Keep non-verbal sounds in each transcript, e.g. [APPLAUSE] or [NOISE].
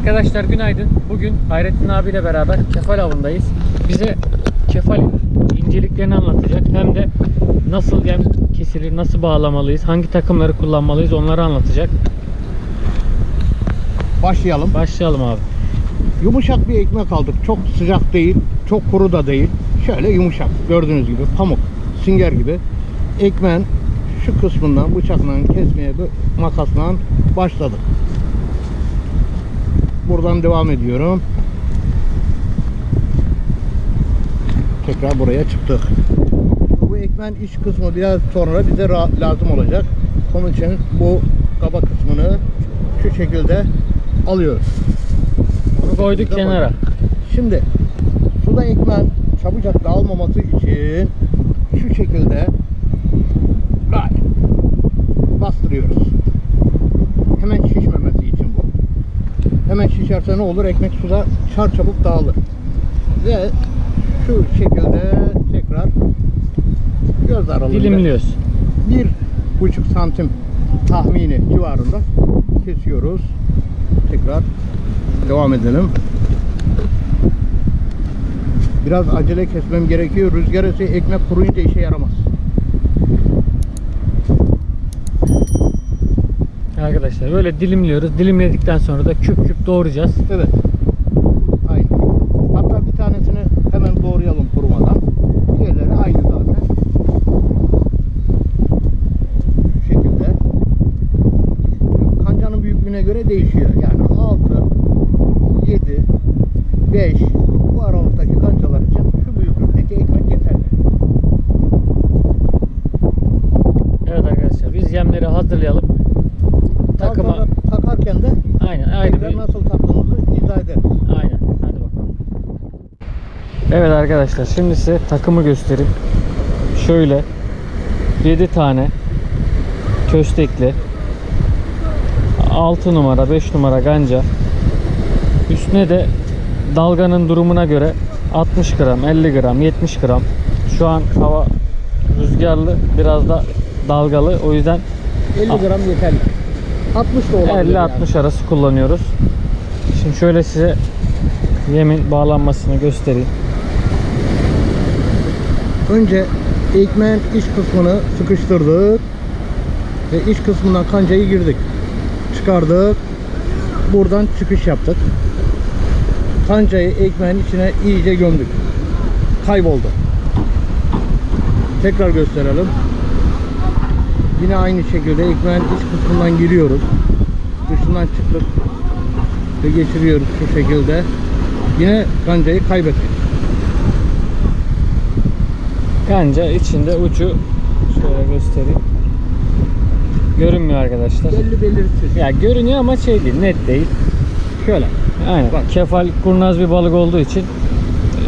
Arkadaşlar günaydın. Bugün Hayrettin abiyle beraber kefal avındayız. Bize kefalin inceliklerini anlatacak. Hem de nasıl yem kesilir, nasıl bağlamalıyız, hangi takımları kullanmalıyız onları anlatacak. Başlayalım. Başlayalım abi. Yumuşak bir ekmek aldık. Çok sıcak değil, çok kuru da değil. Şöyle yumuşak. Gördüğünüz gibi pamuk, sünger gibi. Ekmeğin şu kısmından bıçakla kesmeye makasla başladık. Buradan devam ediyorum. Tekrar buraya çıktık. Bu ekmeğin iç kısmı biraz sonra bize lazım olacak. Onun için bu kaba kısmını şu şekilde alıyoruz. Bunu koyduk kenara. Şimdi suda ekmeğin çabucak dağılmaması için şu şekilde bastırıyoruz. Hemen bu. Hemen şişerse ne olur? Ekmek suda çar çabuk dağılır. Ve şu şekilde tekrar göz aralığında Dilimliyoruz. bir buçuk santim tahmini civarında kesiyoruz. Tekrar devam edelim. Biraz acele kesmem gerekiyor. Rüzgar ise ekmek kuruyunca işe yaramaz. Arkadaşlar böyle dilimliyoruz. Dilimledikten sonra da küp küp doğrayacağız. Evet. Aynı. Hatta bir tanesini hemen doğrayalım kurumadan. Diğerleri aynı zaten. Şu şekilde. Kancanın büyüklüğüne göre değişiyor. Yani 6, 7, 5 bu aralıktaki kancalar için şu büyüklükteki ekmek yeterli. Evet arkadaşlar biz yemleri hazırlayalım. Takıma Daha sonra takarken de aynen aynı tekrar bir nasıl taktığımızı izah ederiz. Aynen. Hadi bakalım. Evet arkadaşlar şimdi size takımı göstereyim. Şöyle 7 tane köstekli 6 numara 5 numara ganca üstüne de dalganın durumuna göre 60 gram 50 gram 70 gram şu an hava rüzgarlı biraz da dalgalı o yüzden 50 gram yeterli. 60 da olabilir. 50-60 arası kullanıyoruz. Şimdi şöyle size yemin bağlanmasını göstereyim. Önce ekmeğin iç kısmını sıkıştırdık ve iç kısmından kancayı girdik. Çıkardık. Buradan çıkış yaptık. Kancayı ekmeğin içine iyice gömdük. Kayboldu. Tekrar gösterelim. Yine aynı şekilde ekmeğin iç kısmından giriyoruz. Dışından çıktık ve geçiriyoruz şu şekilde. Yine kancayı kaybettik. Kanca içinde ucu şöyle göstereyim. Görünmüyor arkadaşlar. Belli belirsiz. Ya görünüyor ama şey değil, net değil. Şöyle. Aynen. Bak. Kefal kurnaz bir balık olduğu için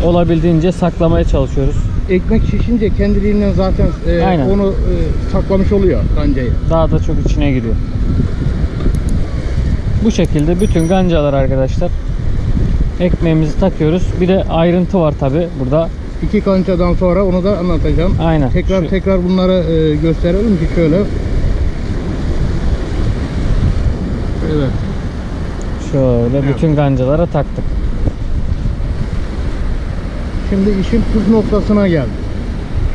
olabildiğince saklamaya çalışıyoruz. ekmek şişince kendiliğinden zaten e, Aynen. onu e, saklamış oluyor kancayı. Daha da çok içine giriyor. Bu şekilde bütün gancalar arkadaşlar ekmeğimizi takıyoruz. Bir de ayrıntı var tabi burada. İki kancadan sonra onu da anlatacağım. Aynen. Tekrar Şu- tekrar bunları e, gösterelim ki şöyle. Evet. Şöyle Evet. bütün gancalara taktık. Şimdi işin püf noktasına geldi.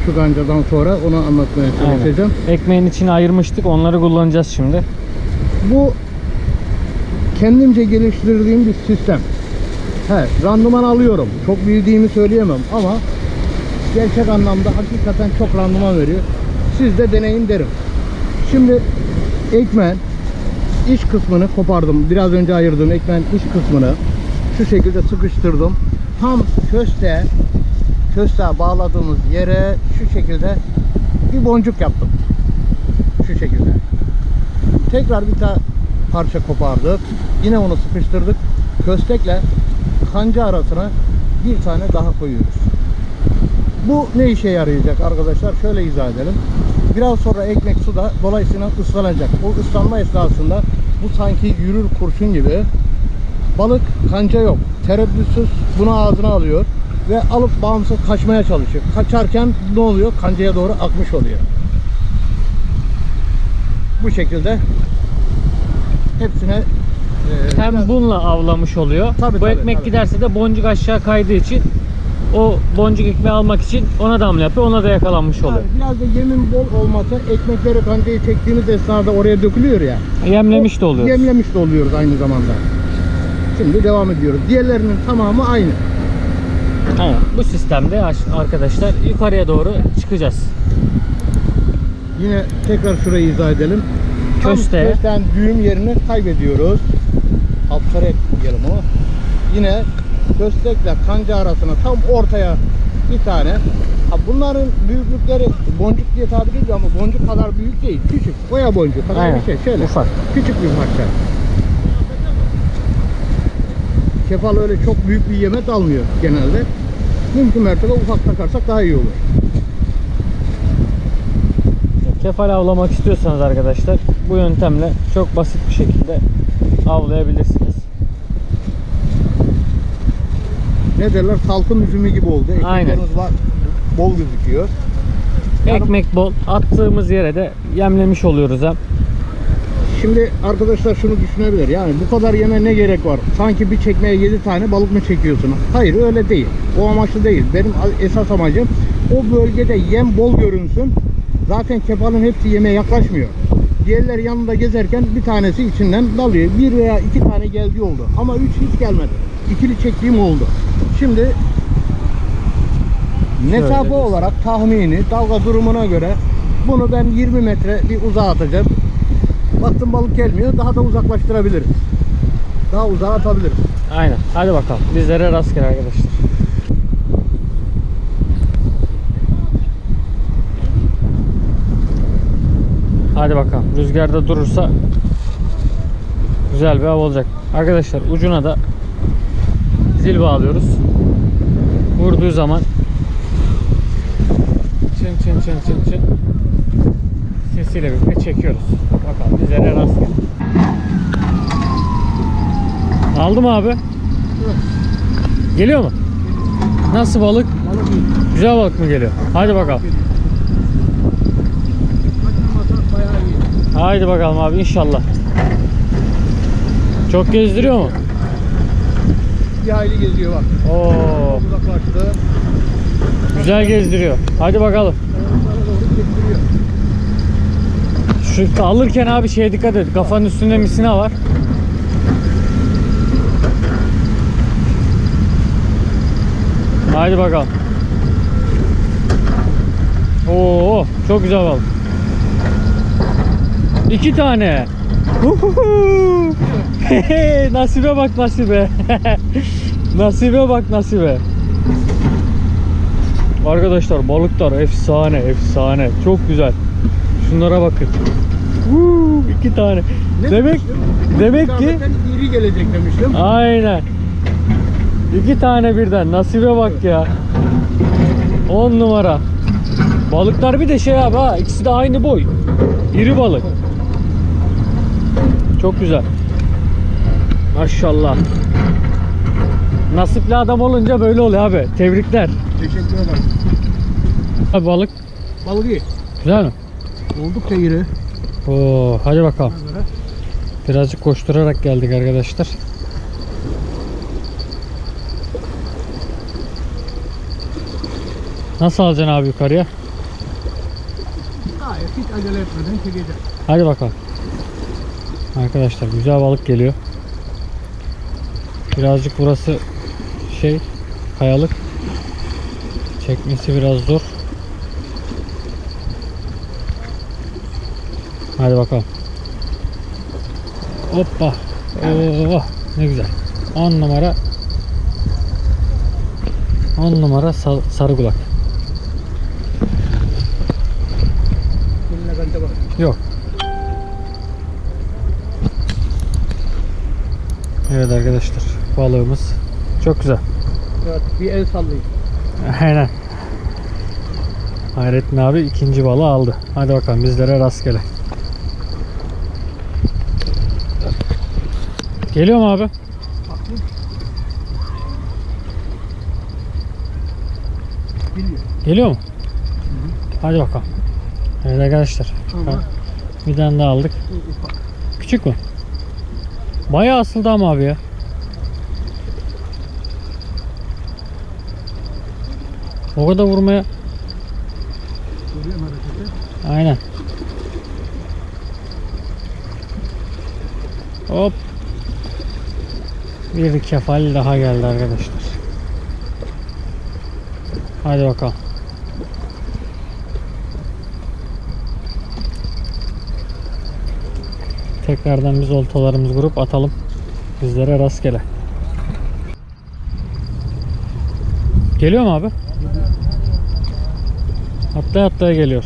Şu kancadan sonra onu anlatmaya Aynen. çalışacağım. Ekmeğin içine ayırmıştık. Onları kullanacağız şimdi. Bu kendimce geliştirdiğim bir sistem. He, randıman alıyorum. Çok bildiğimi söyleyemem ama gerçek anlamda hakikaten çok randıman veriyor. Siz de deneyin derim. Şimdi ekmeğin iç kısmını kopardım. Biraz önce ayırdığım ekmeğin iç kısmını şu şekilde sıkıştırdım. Tam köste köste bağladığımız yere şu şekilde bir boncuk yaptım. Şu şekilde. Tekrar bir tane parça kopardık. Yine onu sıkıştırdık. Köstekle kanca arasına bir tane daha koyuyoruz. Bu ne işe yarayacak arkadaşlar? Şöyle izah edelim. Biraz sonra ekmek suda dolayısıyla ıslanacak. O ıslanma esnasında bu sanki yürür kurşun gibi balık kanca yok. Tereddütsüz bunu ağzına alıyor ve alıp bağımsız kaçmaya çalışıyor. Kaçarken ne oluyor? Kancaya doğru akmış oluyor. Bu şekilde hepsine Ee, hem bununla avlamış oluyor. Tabii, Bu tabii, ekmek tabii. giderse de boncuk aşağı kaydığı için o boncuk ekmeği almak için ona da hamle yapıyor. Ona da yakalanmış oluyor. Yani biraz da yemin bol olmasa ekmekleri kancayı çektiğimiz esnada oraya dökülüyor ya. Yemlemiş de oluyor. Yemlemiş de oluyoruz aynı zamanda. Şimdi devam ediyoruz. Diğerlerinin tamamı aynı. Aynen. Bu sistemde aş- arkadaşlar yukarıya doğru çıkacağız. Yine tekrar şurayı izah edelim. Köste. kösten düğüm yerini kaybediyoruz. Altkare diyelim o. Yine köstekle kanca arasına tam ortaya bir tane. Ha bunların büyüklükleri boncuk diye tabir ediyor ama boncuk kadar büyük değil. Küçük. Boya boncuğu kadar Aynen. bir şey. Şöyle. Ufak. Küçük bir parça. Kefal öyle çok büyük bir yemek almıyor genelde. Mümkün mertebe ufak takarsak daha iyi olur. Kefal avlamak istiyorsanız arkadaşlar bu yöntemle çok basit bir şekilde avlayabilirsiniz. Ne derler? Salkım üzümü gibi oldu. Aynen. Ekmeklerimiz var. Bol gözüküyor. Ekmek bol. Attığımız yere de yemlemiş oluyoruz hem. Şimdi arkadaşlar şunu düşünebilir. Yani bu kadar yeme ne gerek var? Sanki bir çekmeye 7 tane balık mı çekiyorsun? Hayır öyle değil. O amaçlı değil. Benim esas amacım o bölgede yem bol görünsün. Zaten kefalın hepsi yemeğe yaklaşmıyor. Diğerleri yanında gezerken bir tanesi içinden dalıyor. Bir veya iki tane geldiği oldu. Ama üç hiç gelmedi. İkili çektiğim oldu. Şimdi mesafe olarak tahmini dalga durumuna göre bunu ben 20 metre bir uzağa atacağım. Baktım balık gelmiyor. Daha da uzaklaştırabiliriz. Daha uzağa atabiliriz. Aynen. Hadi bakalım. Bizlere rastgele arkadaşlar. Hadi bakalım. Rüzgarda durursa güzel bir av olacak. Arkadaşlar ucuna da zil bağlıyoruz. Vurduğu zaman çın çın çın çın çın sesiyle birlikte çekiyoruz. Bakalım bizlere rastgele. Aldı mı abi? Geliyor mu? Nasıl balık? Balık iyi. Güzel balık mı geliyor? Hadi bakalım. Haydi bakalım abi inşallah. Çok gezdiriyor mu? Bir hayli geziyor bak. Oo, Uzaklaştı. güzel gezdiriyor. Hadi bakalım. Şu alırken abi şeye dikkat et. Kafanın üstünde misina var. Haydi bakalım. Oo, çok güzel balık. İki tane. Huhuhu. Nasibe bak nasibe. [LAUGHS] nasibe bak nasibe. Arkadaşlar balıklar efsane efsane. Çok güzel. Şunlara bakın. Huu, iki tane. Ne demek demiştim? demek ki iri gelecek demiştim. aynen. İki tane birden. Nasibe bak ya. 10 numara. Balıklar bir de şey abi ha. ikisi de aynı boy. İri balık. Çok güzel. Maşallah. Nasipli adam olunca böyle oluyor abi. Tebrikler. Teşekkür ederim. Abi balık Balık iyi. güzel mi? Oldukça iri. Oo, hadi bakalım. Birazcık koşturarak geldik arkadaşlar. Nasıl alacaksın abi yukarıya? Gayet hiç acele etmeden çekeceğim. Hadi bakalım. Arkadaşlar güzel balık geliyor. Birazcık burası şey kayalık. Çekmesi biraz zor. Hadi bakalım. Hoppa. Oo, ne güzel. 10 numara 10 numara sa- sarı kulak. Yok. Evet arkadaşlar balığımız çok güzel. Evet, bir el sallayayım. [LAUGHS] Aynen. Hayrettin abi ikinci balığı aldı. Hadi bakalım bizlere rastgele. Geliyor mu abi? Geliyor mu? Hadi bakalım. Evet arkadaşlar. Ama Bir tane daha aldık. ufak. Küçük mü? Bayağı asıldı ama abi ya. O kadar vurmaya. Aynen. Hop. Bir kefal daha geldi arkadaşlar. Hadi bakalım. Tekrardan biz oltalarımızı kurup atalım. Bizlere rastgele. Geliyor mu abi? Atlaya atlaya geliyor.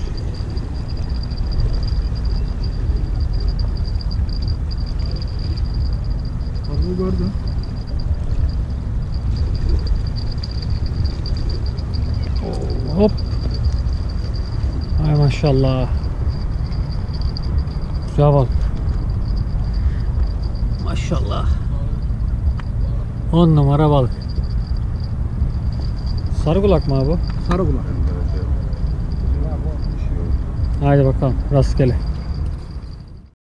Balığı gördün. Hop. Ay maşallah. Güzel balık. Maşallah. 10 numara balık. Sarı kulak mı abi? Sarı kulak. Haydi bakalım rastgele.